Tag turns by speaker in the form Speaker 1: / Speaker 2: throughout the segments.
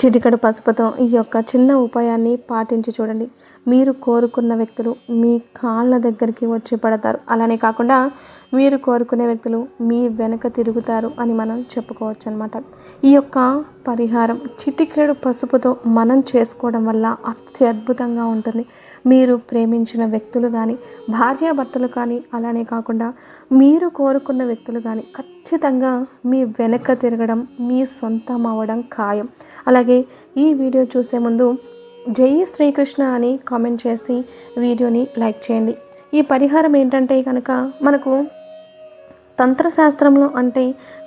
Speaker 1: చిటికడు పసుపుతో ఈ యొక్క చిన్న ఉపాయాన్ని పాటించి చూడండి. మీరు కోరుకున్న వ్యక్తులు మీ కాళ్ళ దగ్గరికి వచ్చి పడతారు. అలానే కాకుండా మీరు కోరుకునే వ్యక్తులు మీ వెనక తిరుగుతారు అని మనం చెప్పుకోవచ్చు అనమాట ఈ యొక్క పరిహారం చిటికెడు పసుపుతో మనం చేసుకోవడం వల్ల అత్యద్భుతంగా ఉంటుంది. మీరు ప్రేమించిన వ్యక్తులు కానీ భార్యాభర్తలు కానీ అలానే కాకుండా మీరు కోరుకున్న వ్యక్తులు కానీ ఖచ్చితంగా మీ వెనక తిరగడం మీ సొంతం అవ్వడం ఖాయం. అలాగే ఈ వీడియో చూసే ముందు జై శ్రీకృష్ణ అని కామెంట్ చేసి వీడియోని లైక్ చేయండి. ఈ పరిహారం ఏంటంటే కనుక మనకు తంత్రశాస్త్రంలో అంటే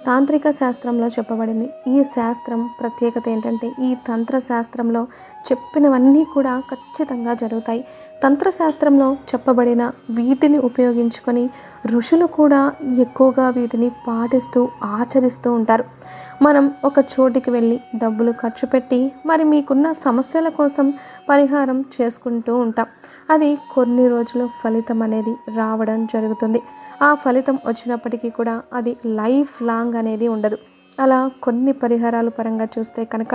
Speaker 1: తాంత్రిక శాస్త్రంలో చెప్పబడింది. ఈ శాస్త్రం ప్రత్యేకత ఏంటంటే ఈ తంత్రశాస్త్రంలో చెప్పినవన్నీ కూడా ఖచ్చితంగా జరుగుతాయి. తంత్రశాస్త్రంలో చెప్పబడిన వీటిని ఉపయోగించుకొని ఋషులు కూడా ఎక్కువగా వీటిని పాటిస్తూ ఆచరిస్తూ ఉంటారు. మనం ఒక చోటికి వెళ్ళి డబ్బులు ఖర్చు పెట్టి మరి మీకున్న సమస్యల కోసం పరిహారం చేసుకుంటూ ఉంటాం. అది కొన్ని రోజులు ఫలితం అనేది రావడం జరుగుతుంది. ఆ ఫలితం వచ్చినప్పటికీ కూడా అది లైఫ్ లాంగ్ అనేది ఉండదు. అలా కొన్ని పరిహారాల పరంగా చూస్తే కనుక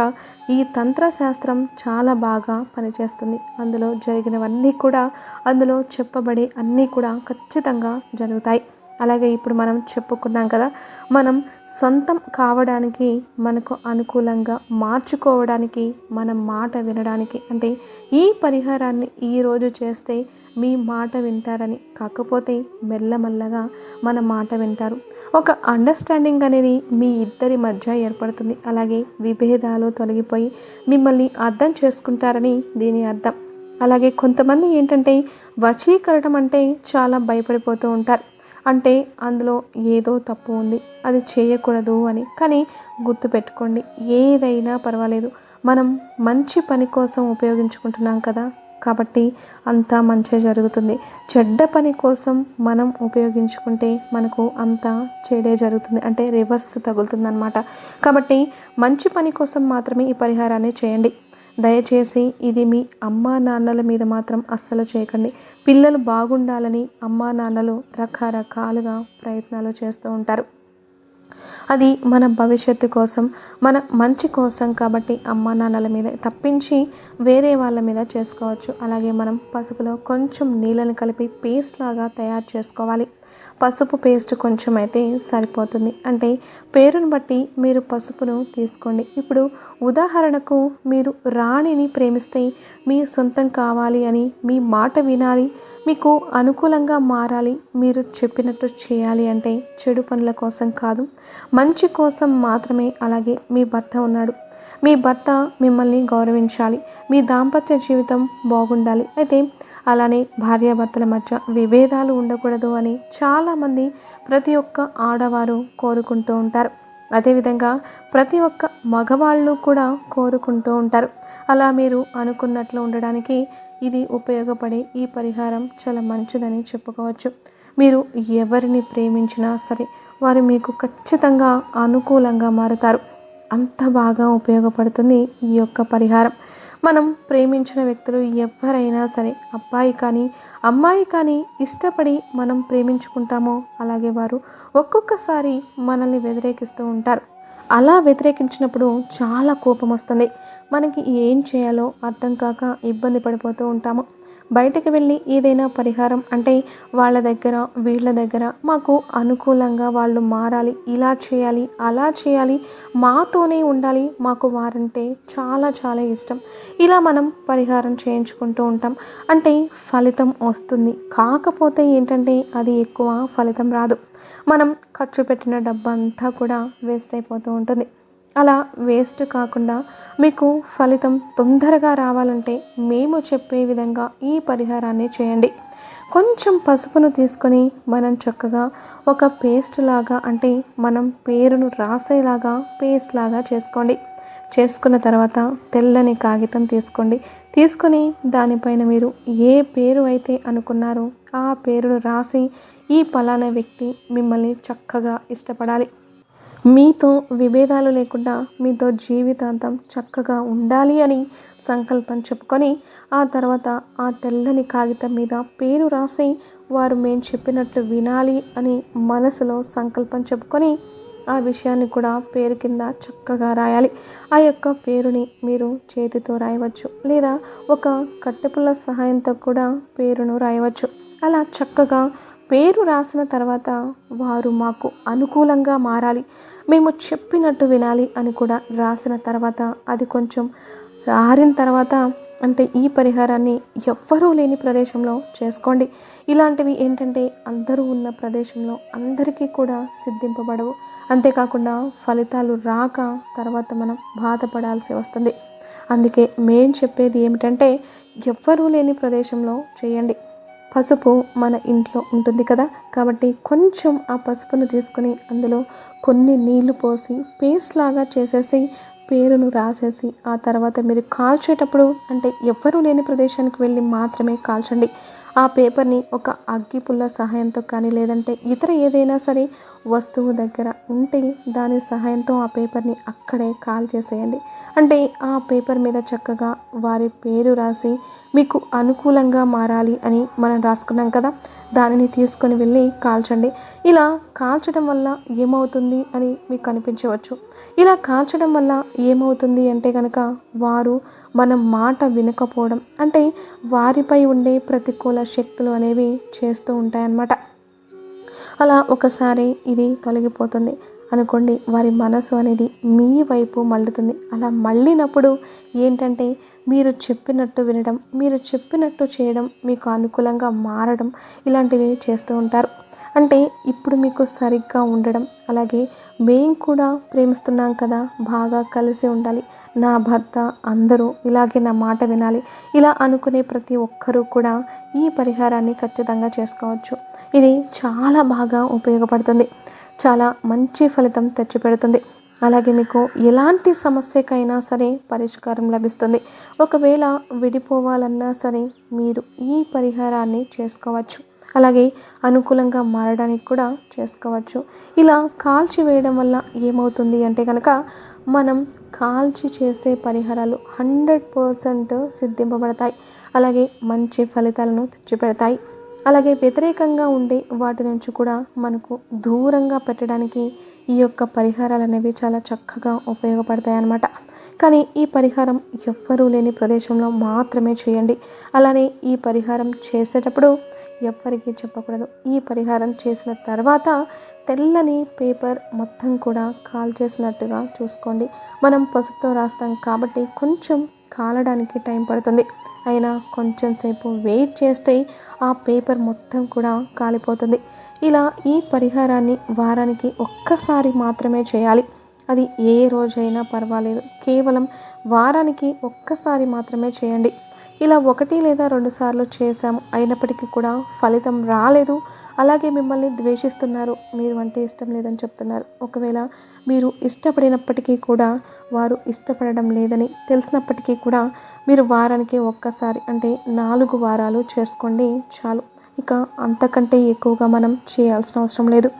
Speaker 1: ఈ తంత్రశాస్త్రం చాలా బాగా పనిచేస్తుంది. అందులో జరిగినవన్నీ కూడా అందులో చెప్పబడే అన్నీ కూడా ఖచ్చితంగా జరుగుతాయి. అలాగే ఇప్పుడు మనం చెప్పుకున్నాం కదా మనం సొంతం కావడానికి మనకు అనుకూలంగా మార్చుకోవడానికి మన మాట వినడానికి. అంటే ఈ పరిహారాన్ని ఈరోజు చేస్తే మీ మాట వింటారని కాకపోతే మెల్లమెల్లగా మన మాట వింటారు. ఒక అండర్స్టాండింగ్ అనేది మీ ఇద్దరి మధ్య ఏర్పడుతుంది. అలాగే విభేదాలు తొలగిపోయి మిమ్మల్ని అర్థం చేసుకుంటారని దీని అర్థం. అలాగే కొంతమంది ఏంటంటే వచీకరణం అంటే చాలా భయపడిపోతూ ఉంటారు. అంటే అందులో ఏదో తప్పు ఉంది అది చేయకూడదు అని. కానీ గుర్తుపెట్టుకోండి ఏదైనా పర్వాలేదు. మనం మంచి పని కోసం ఉపయోగించుకుంటున్నాం కదా. కాబట్టి అంతా మంచి జరుగుతుంది. చెడ్డ పని కోసం మనం ఉపయోగించుకుంటే మనకు అంతా చెడే జరుగుతుంది. అంటే రివర్స్ తగులుతుంది అనమాట కాబట్టి మంచి పని కోసం మాత్రమే ఈ పరిహారాన్ని చేయండి. దయచేసి ఇది మీ అమ్మా నాన్నల మీద మాత్రం అస్సలు చేయకండి. పిల్లలు బాగుండాలని అమ్మా నాన్నలు రకరకాలుగా ప్రయత్నాలు చేస్తూ ఉంటారు. అది మన భవిష్యత్తు కోసం మన మంచి కోసం కాబట్టి అమ్మా నాన్నల మీద తప్పించి వేరే వాళ్ళ మీద చేసుకోవచ్చు. అలాగే మనం పసుపులో కొంచెం నీళ్ళని కలిపి పేస్ట్ లాగా తయారు చేసుకోవాలి. పసుపు పేస్ట్ కొంచెం అయితే సరిపోతుంది. అంటే పేరును బట్టి మీరు పసుపును తీసుకోండి. ఇప్పుడు ఉదాహరణకు మీరు రాణిని ప్రేమిస్తే మీ సొంతం కావాలి అని మీ మాట వినాలి. మీకు అనుకూలంగా మారాలి మీరు చెప్పినట్టు చేయాలి అంటే చెడు పనుల కోసం కాదు. మంచి కోసం మాత్రమే అలాగే మీ భర్త ఉన్నాడు. మీ భర్త మిమ్మల్ని గౌరవించాలి. మీ దాంపత్య జీవితం బాగుండాలి. అయితే అలానే భార్యాభర్తల మధ్య విభేదాలు ఉండకూడదు అని చాలామంది ప్రతి ఒక్క ఆడవారు కోరుకుంటూ ఉంటారు. అదేవిధంగా ప్రతి ఒక్క మగవాళ్ళు కూడా కోరుకుంటూ ఉంటారు. అలా మీరు అనుకున్నట్లు ఉండడానికి ఇది ఉపయోగపడే ఈ పరిహారం చాలా మంచిదని చెప్పుకోవచ్చు. మీరు ఎవరిని ప్రేమించినా సరే వారు మీకు ఖచ్చితంగా అనుకూలంగా మారుతారు. అంత బాగా ఉపయోగపడుతుంది ఈ యొక్క పరిహారం. మనం ప్రేమించిన వ్యక్తులు ఎవరైనా సరే అబ్బాయి కానీ అమ్మాయి కానీ ఇష్టపడి మనం ప్రేమించుకుంటామో అలాగే వారు ఒక్కొక్కసారి మనల్ని వ్యతిరేకిస్తూ ఉంటారు. అలా వ్యతిరేకించినప్పుడు చాలా కోపం వస్తుంది. మనకి ఏం చేయాలో అర్థం కాక ఇబ్బంది పడిపోతూ ఉంటాము. బయటకు వెళ్ళి ఏదైనా పరిహారం అంటే వాళ్ళ దగ్గర వీళ్ళ దగ్గర మాకు అనుకూలంగా వాళ్ళు మారాలి ఇలా చేయాలి అలా చేయాలి మాతోనే ఉండాలి మాకు వారంటే చాలా చాలా ఇష్టం. ఇలా మనం పరిహారం చేయించుకుంటూ ఉంటాం. అంటే ఫలితం వస్తుంది. కాకపోతే ఏంటంటే అది ఎక్కువ ఫలితం రాదు. మనం ఖర్చు పెట్టిన డబ్బంతా కూడా వేస్ట్ అయిపోతూ ఉంటుంది. అలా వేస్ట్ కాకుండా మీకు ఫలితం తొందరగా రావాలంటే మేము చెప్పే విధంగా ఈ పరిహారాన్ని చేయండి. కొంచెం పసుపును తీసుకొని మనం చక్కగా ఒక పేస్ట్ లాగా అంటే మనం పేరును రాసేలాగా పేస్ట్ లాగా చేసుకోండి. చేసుకున్న తర్వాత తెల్లని కాగితం తీసుకోండి. తీసుకొని దానిపైన మీరు ఏ పేరు అయితే అనుకున్నారో ఆ పేరును రాసి ఈ పలానా వ్యక్తి మిమ్మల్ని చక్కగా ఇష్టపడాలి. మీతో విభేదాలు లేకుండా మీతో జీవితాంతం చక్కగా ఉండాలి అని సంకల్పం చెప్పుకొని ఆ తర్వాత ఆ తెల్లని కాగితం మీద పేరు రాసి వారు మేము చెప్పినట్లు వినాలి అని మనసులో సంకల్పం చెప్పుకొని ఆ విషయాన్ని కూడా పేరు కింద చక్కగా రాయాలి. ఆ యొక్క పేరుని మీరు చేతితో రాయవచ్చు లేదా ఒక కట్టెపుల్ల సహాయంతో కూడా పేరును రాయవచ్చు. అలా చక్కగా పేరు రాసిన తర్వాత వారు మాకు అనుకూలంగా మారాలి. మేము చెప్పినట్టు వినాలి అని కూడా రాసిన తర్వాత అది కొంచెం ఆరిన తర్వాత అంటే ఈ పరిహారాన్ని ఎవ్వరూ లేని ప్రదేశంలో చేసుకోండి. ఇలాంటివి ఏంటంటే అందరూ ఉన్న ప్రదేశంలో అందరికీ కూడా సిద్ధింపబడవు. అంతేకాకుండా ఫలితాలు రాక తర్వాత మనం బాధపడాల్సి వస్తుంది. అందుకే మేం చెప్పేది ఏమిటంటే ఎవ్వరూ లేని ప్రదేశంలో చేయండి. పసుపు మన ఇంట్లో ఉంటుంది కదా. కాబట్టి కొంచెం ఆ పసుపును తీసుకుని అందులో కొన్ని నీళ్ళు పోసి పేస్ట్ లాగా చేసేసి పేరును రాసేసి ఆ తర్వాత మీరు కాల్చేటప్పుడు అంటే ఎవ్వరూ లేని ప్రదేశానికి వెళ్ళి మాత్రమే కాల్చండి. ఆ పేపర్ని ఒక అగ్గి పుల్ల సహాయంతో కానీ లేదంటే ఇతర ఏదైనా సరే వస్తువు దగ్గర ఉంటే దాని సహాయంతో ఆ పేపర్ని అక్కడే కాల్ చేసేయండి. అంటే ఆ పేపర్ మీద చక్కగా వారి పేరు రాసి మీకు అనుకూలంగా మారాలి అని మనం రాసుకున్నాం కదా దానిని తీసుకొని వెళ్ళి కాల్చండి. ఇలా కాల్చడం వల్ల ఏమవుతుంది అని మీకు అనిపించవచ్చు. ఇలా కాల్చడం వల్ల ఏమవుతుంది అంటే కనుక వారు మనం మాట వినకపోవడం అంటే వారిపై ఉండే ప్రతికూల శక్తులు అనేవి చేస్తూ ఉంటాయన్నమాట. అలా ఒకసారి ఇది తొలగిపోతుంది. అనుకోండి వారి మనసు అనేది మీ వైపు మళ్ళుతుంది. అలా మళ్ళినప్పుడు ఏంటంటే మీరు చెప్పినట్టు వినడం మీరు చెప్పినట్టు చేయడం మీకు అనుకూలంగా మారడం ఇలాంటివి చేస్తూ ఉంటారు. అంటే ఇప్పుడు మీకు సరిగ్గా ఉండడం అలాగే మేము కూడా ప్రేమిస్తున్నాం కదా బాగా కలిసి ఉండాలి. నా భర్త అందరూ ఇలాగే నా మాట వినాలి. ఇలా అనుకునే ప్రతి ఒక్కరూ కూడా ఈ పరిహారాన్ని ఖచ్చితంగా చేసుకోవచ్చు. ఇది చాలా బాగా ఉపయోగపడుతుంది. చాలా మంచి ఫలితం తెచ్చిపెడుతుంది. అలాగే మీకు ఎలాంటి సమస్యకైనా సరే పరిష్కారం లభిస్తుంది. ఒకవేళ విడిపోవాలన్నా సరే మీరు ఈ పరిహారాన్ని చేసుకోవచ్చు. అలాగే అనుకూలంగా మారడానికి కూడా చేసుకోవచ్చు. ఇలా కాల్చివేయడం వల్ల ఏమవుతుంది అంటే కనుక మనం కాల్చి చేసే పరిహారాలు హండ్రెడ్ పర్సెంట్ సిద్ధింపబడతాయి. అలాగే మంచి ఫలితాలను తెచ్చిపెడతాయి. అలాగే వ్యతిరేకంగా ఉండే వాటి నుంచి కూడా మనకు దూరంగా పెట్టడానికి ఈ యొక్క పరిహారాలు అనేవి చాలా చక్కగా ఉపయోగపడతాయి అన్నమాట. కానీ ఈ పరిహారం ఎవ్వరూ లేని ప్రదేశంలో మాత్రమే చేయండి. అలానే ఈ పరిహారం చేసేటప్పుడు ఎవ్వరికీ చెప్పకూడదు. ఈ పరిహారం చేసిన తర్వాత తెల్లని పేపర్ మొత్తం కూడా కాల్ చేసినట్టుగా చూసుకోండి. మనం పసుపుతో రాస్తాం కాబట్టి కొంచెం కాలడానికి టైం పడుతుంది. అయినా కొంచెం సేపు వెయిట్ చేస్తే ఆ పేపర్ మొత్తం కూడా కాలిపోతుంది. ఇలా ఈ పరిహారాన్ని వారానికి ఒక్కసారి మాత్రమే చేయాలి. అది ఏ రోజైనా పర్వాలేదు. కేవలం వారానికి ఒక్కసారి మాత్రమే చేయండి. ఇలా ఒకటి లేదా రెండు సార్లు చేశాము. అయినప్పటికీ కూడా ఫలితం రాలేదు. అలాగే మిమ్మల్ని ద్వేషిస్తున్నారు. మీరు అంటే ఇష్టం లేదని చెప్తున్నారు. ఒకవేళ మీరు ఇష్టపడినప్పటికీ కూడా వారు ఇష్టపడడం లేదని తెలిసినప్పటికీ కూడా మీరు వారానికి ఒక్కసారి అంటే నాలుగు వారాలు చేసుకోండి. చాలు. ఇక అంతకంటే ఎక్కువగా మనం చేయాల్సిన అవసరం లేదు.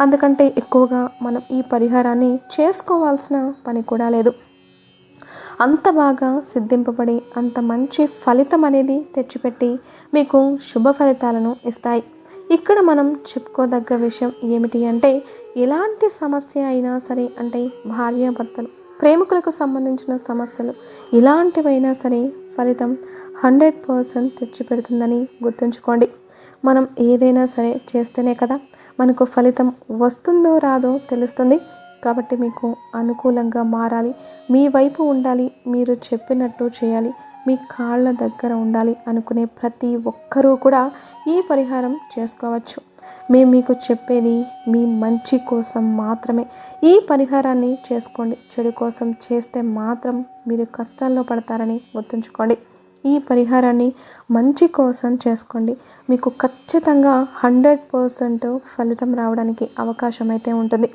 Speaker 1: అందుకంటే ఎక్కువగా మనం ఈ పరిహారాన్ని చేసుకోవాల్సిన పని కూడా లేదు. అంత బాగా సిద్ధింపబడి అంత మంచి ఫలితం అనేది తెచ్చిపెట్టి మీకు శుభ ఫలితాలను ఇస్తాయి. ఇక్కడ మనం చెప్పుకోదగ్గ విషయం ఏమిటి అంటే ఎలాంటి సమస్య అయినా సరే అంటే భార్యాభర్తలు ప్రేమికులకు సంబంధించిన సమస్యలు ఇలాంటివైనా సరే ఫలితం హండ్రెడ్ పర్సెంట్ తెచ్చిపెడుతుందని గుర్తుంచుకోండి. మనం ఏదైనా సరే చేస్తేనే కదా మనకు ఫలితం వస్తుందో రాదో తెలుస్తుంది. కాబట్టి మీకు అనుకూలంగా మారాలి. మీ వైపు ఉండాలి. మీరు చెప్పినట్టు చేయాలి. మీ కాళ్ళ దగ్గర ఉండాలి అనుకునే ప్రతి ఒక్కరూ కూడా ఈ పరిహారం చేసుకోవచ్చు. మేము మీకు చెప్పేది మీ మంచి కోసం మాత్రమే. ఈ పరిహారాన్ని చేసుకోండి. చెడు కోసం చేస్తే మాత్రం మీరు కష్టాల్లో పడతారని గుర్తుంచుకోండి. ఈ పరిహారాన్ని మంచి కోసం చేసుకోండి. మీకు ఖచ్చితంగా హండ్రెడ్ పర్సెంట్ ఫలితం రావడానికి అవకాశం అయితే ఉంటుంది.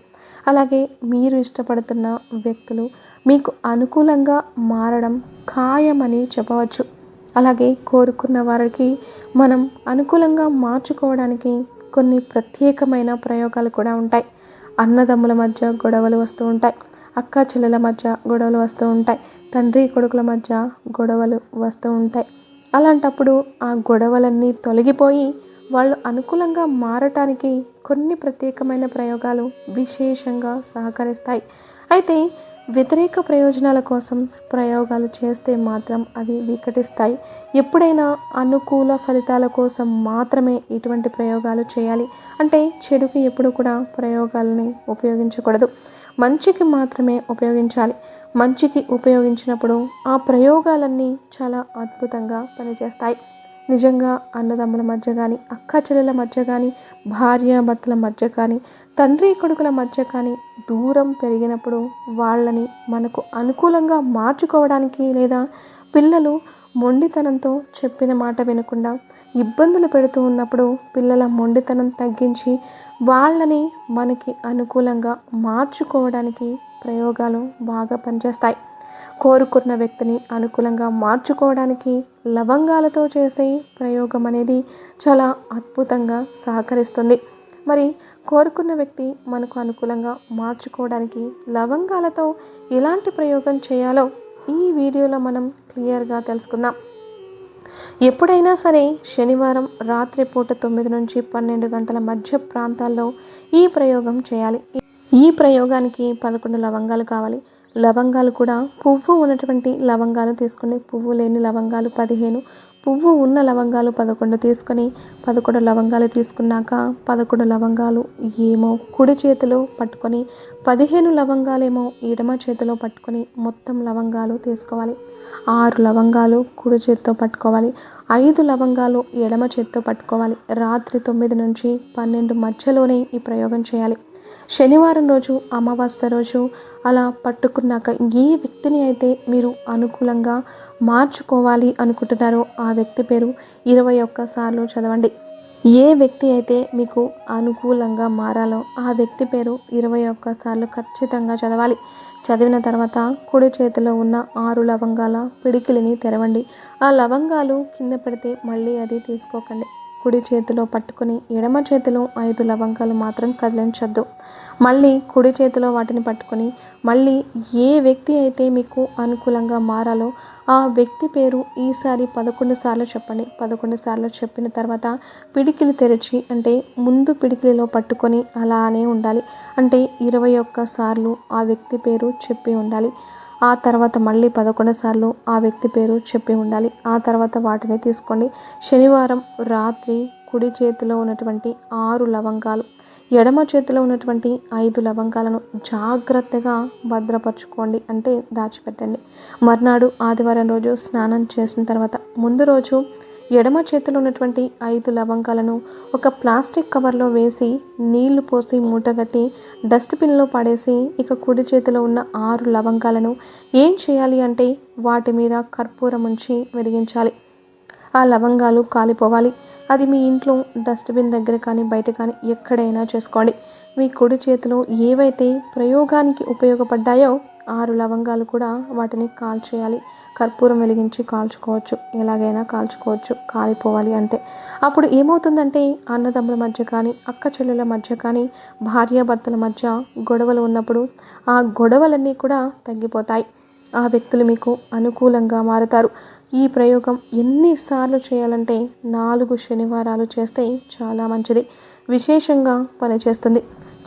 Speaker 1: అలాగే మీరు ఇష్టపడుతున్న వ్యక్తులు మీకు అనుకూలంగా మారడం ఖాయమని చెప్పవచ్చు. అలాగే కోరుకున్న వారికి మనం అనుకూలంగా మార్చుకోవడానికి కొన్ని ప్రత్యేకమైన ప్రయోగాలు కూడా ఉంటాయి. అన్నదమ్ముల మధ్య గొడవలు వస్తూ ఉంటాయి. అక్క చెల్లెల మధ్య గొడవలు వస్తూ ఉంటాయి. తండ్రి కొడుకుల మధ్య గొడవలు వస్తూ ఉంటాయి. అలాంటప్పుడు ఆ గొడవలన్నీ తొలగిపోయి వాళ్ళు అనుకూలంగా మారటానికి కొన్ని ప్రత్యేకమైన ప్రయోగాలు విశేషంగా సహకరిస్తాయి. అయితే వ్యతిరేక ప్రయోజనాల కోసం ప్రయోగాలు చేస్తే మాత్రం అవి వికటిస్తాయి. ఎప్పుడైనా అనుకూల ఫలితాల కోసం మాత్రమే ఇటువంటి ప్రయోగాలు చేయాలి. అంటే చెడుకి ఎప్పుడు కూడా ప్రయోగాలని ఉపయోగించకూడదు. మంచికి మాత్రమే ఉపయోగించాలి. మంచికి ఉపయోగించినప్పుడు ఆ ప్రయోగాలన్నీ చాలా అద్భుతంగా పనిచేస్తాయి. నిజంగా అన్నదమ్ముల మధ్య కానీ అక్క చెల్లెల మధ్య కానీ భార్యాభర్తల మధ్య కానీ తండ్రి కొడుకుల మధ్య కానీ దూరం పెరిగినప్పుడు వాళ్ళని మనకు అనుకూలంగా మార్చుకోవడానికి లేదా పిల్లలు మొండితనంతో చెప్పిన మాట వినకుండా ఇబ్బందులు పెడుతూ ఉన్నప్పుడు పిల్లల మొండితనం తగ్గించి వాళ్ళని మనకి అనుకూలంగా మార్చుకోవడానికి ప్రయోగాలు బాగా పనిచేస్తాయి. కోరుకున్న వ్యక్తిని అనుకూలంగా మార్చుకోవడానికి లవంగాలతో చేసే ప్రయోగం అనేది చాలా అద్భుతంగా సహకరిస్తుంది. మరి కోరుకున్న వ్యక్తి మనకు అనుకూలంగా మార్చుకోవడానికి లవంగాలతో ఎలాంటి ప్రయోగం చేయాలో ఈ వీడియోలో మనం క్లియర్గా తెలుసుకుందాం. ఎప్పుడైనా సరే శనివారం రాత్రిపూట తొమ్మిది నుంచి పన్నెండు గంటల మధ్య ప్రాంతాల్లో ఈ ప్రయోగం చేయాలి. ఈ ప్రయోగానికి పదకొండు లవంగాలు కావాలి. లవంగాలు కూడా పువ్వు ఉన్నటువంటి లవంగాలు తీసుకుని పువ్వు లేని లవంగాలు పదిహేను పువ్వు ఉన్న లవంగాలు పదకొండు తీసుకొని పదకొండు లవంగాలు తీసుకున్నాక పదకొండు లవంగాలు ఏమో కుడి చేతిలో పట్టుకొని పదిహేను లవంగాలేమో ఎడమ చేతిలో పట్టుకొని మొత్తం లవంగాలు తీసుకోవాలి. ఆరు లవంగాలు కుడి చేతితో పట్టుకోవాలి. ఐదు లవంగాలు ఎడమ చేతితో పట్టుకోవాలి. రాత్రి తొమ్మిది నుంచి పన్నెండు మధ్యలోనే ఈ ప్రయోగం చేయాలి. శనివారం రోజు అమావాస్య రోజు అలా పట్టుకున్నాక ఏ వ్యక్తిని అయితే మీరు అనుకూలంగా మార్చుకోవాలి అనుకుంటున్నారో ఆ వ్యక్తి పేరు ఇరవై ఒక్కసార్లు చదవండి. ఏ వ్యక్తి అయితే మీకు అనుకూలంగా మారాలో ఆ వ్యక్తి పేరు ఇరవై ఒక్కసార్లు ఖచ్చితంగా చదవాలి. చదివిన తర్వాత కుడి చేతిలో ఉన్న ఆరు లవంగాల పిడికిలిని తెరవండి. ఆ లవంగాలు కింద పెడితే మళ్ళీ అది తీసుకోకండి. కుడి చేతిలో పట్టుకుని ఎడమ చేతిలో ఐదు లవంగాలు మాత్రం కదిలించొద్దు. మళ్ళీ కుడి చేతిలో వాటిని పట్టుకొని మళ్ళీ ఏ వ్యక్తి అయితే మీకు అనుకూలంగా మారాలో ఆ వ్యక్తి పేరు ఈసారి పదకొండు సార్లు చెప్పండి. పదకొండు సార్లు చెప్పిన తర్వాత పిడికిలు తెరిచి అంటే ముందు పిడికిలిలో పట్టుకొని అలానే ఉండాలి. అంటే ఇరవై ఒక్క సార్లు ఆ వ్యక్తి పేరు చెప్పి ఉండాలి. ఆ తర్వాత మళ్ళీ పదకొండు సార్లు ఆ వ్యక్తి పేరు చెప్పి ఉండాలి. ఆ తర్వాత వాటిని తీసుకోండి. శనివారం రాత్రి కుడి చేతిలో ఉన్నటువంటి ఆరు లవంగాలు ఎడమ చేతిలో ఉన్నటువంటి ఐదు లవంగాలను జాగ్రత్తగా భద్రపరచుకోండి అంటే దాచిపెట్టండి. మర్నాడు ఆదివారం రోజు స్నానం చేసిన తర్వాత ముందు రోజు ఎడమ చేతిలో ఉన్నటువంటి ఐదు లవంగాలను ఒక ప్లాస్టిక్ కవర్లో వేసి నీళ్ళు పోసి మూటగట్టి డస్ట్బిన్లో పడేసి ఇక కుడి చేతిలో ఉన్న ఆరు లవంగాలను ఏం చేయాలి అంటే వాటి మీద కర్పూరం ఉంచి వెలిగించాలి. ఆ లవంగాలు కాలిపోవాలి. అది మీ ఇంట్లో డస్ట్బిన్ దగ్గర కానీ బయట కానీ ఎక్కడైనా చేసుకోండి. మీ కుడి చేతిలో ఏవైతే ప్రయోగానికి ఉపయోగపడ్డాయో ఆరు లవంగాలు కూడా వాటిని కాల్చేయాలి. కర్పూరం వెలిగించి కాల్చుకోవచ్చు. ఎలాగైనా కాల్చుకోవచ్చు. కాలిపోవాలి అంతే. అప్పుడు ఏమవుతుందంటే అన్నదమ్ముల మధ్య కానీ అక్క చెల్లెల మధ్య కానీ భార్యాభర్తల మధ్య గొడవలు ఉన్నప్పుడు ఆ గొడవలన్నీ కూడా తగ్గిపోతాయి. ఆ వ్యక్తులు మీకు అనుకూలంగా మారుతారు. ఈ ప్రయోగం ఎన్నిసార్లు చేయాలంటే నాలుగు శనివారాలు చేస్తే చాలా మంచిది. విశేషంగా పనిచేస్తుంది.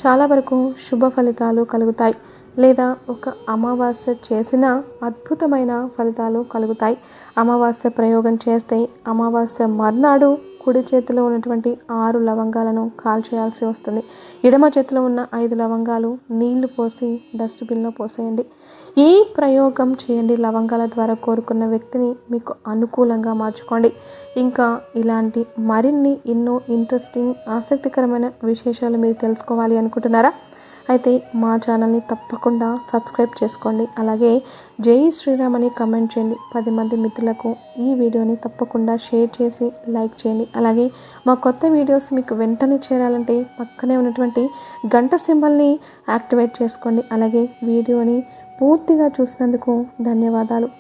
Speaker 1: చాలా వరకు శుభ ఫలితాలు కలుగుతాయి. లేదా ఒక అమావాస్య చేసిన అద్భుతమైన ఫలితాలు కలుగుతాయి. అమావాస్య ప్రయోగం చేస్తే అమావాస్య మర్నాడు కుడి చేతిలో ఉన్నటువంటి ఆరు లవంగాలను కాల్చేయాల్సి వస్తుంది. ఎడమ చేతిలో ఉన్న ఐదు లవంగాలు నీళ్ళు పోసి డస్ట్బిన్లో పోసేయండి. ఈ ప్రయోగం చేయండి. లవంగాల ద్వారా కోరుకున్న వ్యక్తిని మీకు అనుకూలంగా మార్చుకోండి. ఇంకా ఇలాంటి మరిన్ని ఎన్నో ఇంట్రెస్టింగ్ ఆసక్తికరమైన విశేషాలు మీరు తెలుసుకోవాలి అనుకుంటున్నారా? అయితే మా ఛానల్ని తప్పకుండా సబ్స్క్రైబ్ చేసుకోండి. అలాగే జై శ్రీరామ్ అని కమెంట్ చేయండి. పది మంది మిత్రులకు ఈ వీడియోని తప్పకుండా షేర్ చేసి లైక్ చేయండి. అలాగే మా కొత్త వీడియోస్ మీకు వెంటనే చేరాలంటే పక్కనే ఉన్నటువంటి గంట సింబల్ని యాక్టివేట్ చేసుకోండి. అలాగే వీడియోని పూర్తిగా చూసినందుకు ధన్యవాదాలు.